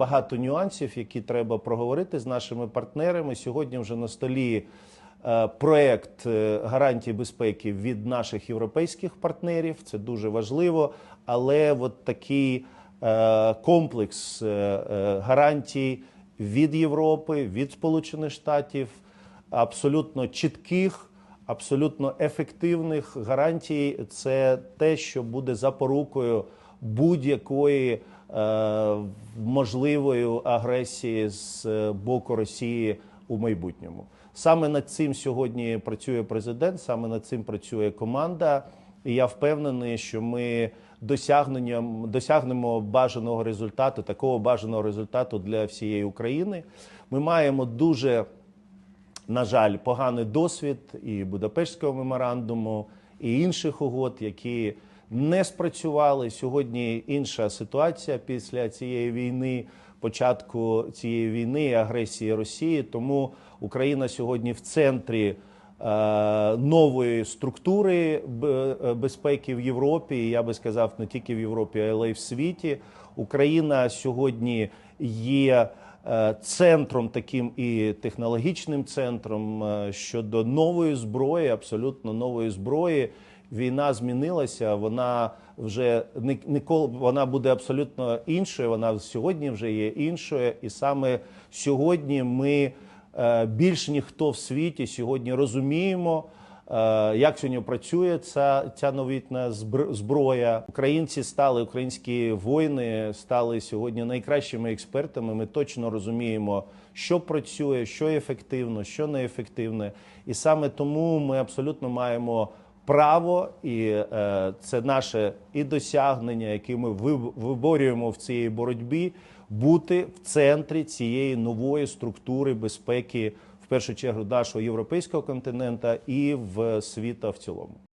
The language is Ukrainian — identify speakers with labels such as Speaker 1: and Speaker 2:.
Speaker 1: Багато нюансів, які треба проговорити з нашими партнерами. Сьогодні вже на столі е, проект е, гарантій безпеки від наших європейських партнерів. Це дуже важливо. Але от такий е, комплекс гарантій від Європи, від Сполучених Штатів, абсолютно чітких, абсолютно ефективних гарантій. Це те, що буде запорукою будь-якої е, можливої агресії з е, боку Росії у майбутньому. Саме над цим сьогодні працює президент, саме над цим працює команда. І я впевнений, що ми досягненням досягнемо бажаного результату, такого бажаного результату для всієї України. Ми маємо дуже на жаль, поганий досвід і Будапештського меморандуму, і інших угод, які не спрацювали. Сьогодні інша ситуація після цієї війни, початку цієї війни і агресії Росії. Тому Україна сьогодні в центрі. е, Нової структури е, безпеки в Європі, я би сказав, не тільки в Європі, але й в світі. Україна сьогодні є е, центром таким і технологічним центром щодо нової зброї, абсолютно нової зброї. Війна змінилася. Вона вже ніколи вона буде абсолютно іншою. Вона сьогодні вже є іншою, і саме сьогодні ми е, більш ніхто в світі сьогодні розуміємо. Е, Як сьогодні працює ця, ця новітна зброя? Українці стали, українські воїни стали сьогодні найкращими експертами. Ми точно розуміємо, що працює, що ефективно, що неефективне. І саме тому ми абсолютно маємо право, і е, це наше і досягнення, яке ми виборюємо в цій боротьбі, бути в центрі цієї нової структури безпеки, в першу чергу нашого європейського континента і в світа в цілому.